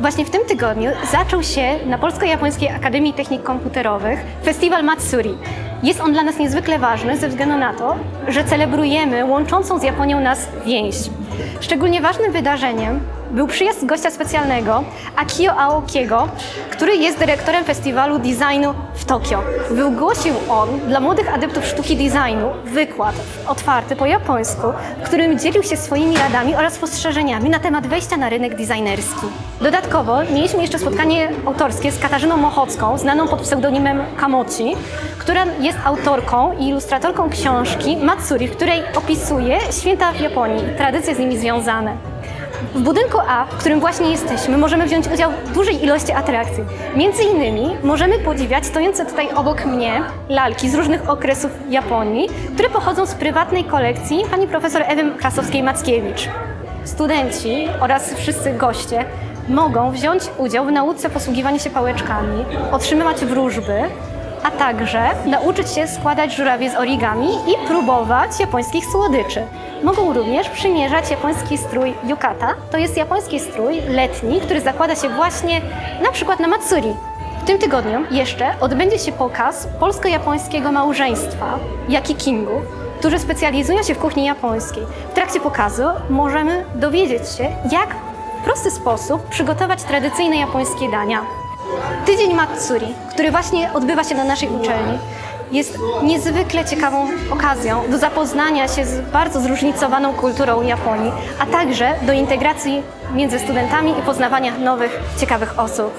Właśnie w tym tygodniu zaczął się na Polsko-Japońskiej Akademii Technik Komputerowych festiwal Matsuri. Jest on dla nas niezwykle ważny ze względu na to, że celebrujemy łączącą z Japonią nas więź. Szczególnie ważnym wydarzeniem był przyjazd gościa specjalnego Akio Aokiego, który jest dyrektorem festiwalu designu w Tokio. Wygłosił on dla młodych adeptów sztuki designu wykład otwarty po japońsku, w którym dzielił się swoimi radami oraz spostrzeżeniami na temat wejścia na rynek designerski. Dodatkowo mieliśmy jeszcze spotkanie autorskie z Katarzyną Mochocką, znaną pod pseudonimem Kamoci, która jest autorką i ilustratorką książki Matsuri, w której opisuje święta w Japonii i tradycje z nimi związane. W budynku A, w którym właśnie jesteśmy, możemy wziąć udział w dużej ilości atrakcji. Między innymi możemy podziwiać stojące tutaj obok mnie lalki z różnych okresów Japonii, które pochodzą z prywatnej kolekcji pani profesor Ewy Krasowskiej-Mackiewicz. Studenci oraz wszyscy goście mogą wziąć udział w nauce posługiwania się pałeczkami, otrzymywać wróżby, a także nauczyć się składać żurawie z origami i próbować japońskich słodyczy. Mogą również przymierzać japoński strój yukata. To jest japoński strój letni, który zakłada się właśnie na przykład na Matsuri. W tym tygodniu jeszcze odbędzie się pokaz polsko-japońskiego małżeństwa Yakikingu, którzy specjalizują się w kuchni japońskiej. W trakcie pokazu możemy dowiedzieć się, jak w prosty sposób przygotować tradycyjne japońskie dania. Tydzień Matsuri, który właśnie odbywa się na naszej uczelni, jest niezwykle ciekawą okazją do zapoznania się z bardzo zróżnicowaną kulturą Japonii, a także do integracji między studentami i poznawania nowych, ciekawych osób.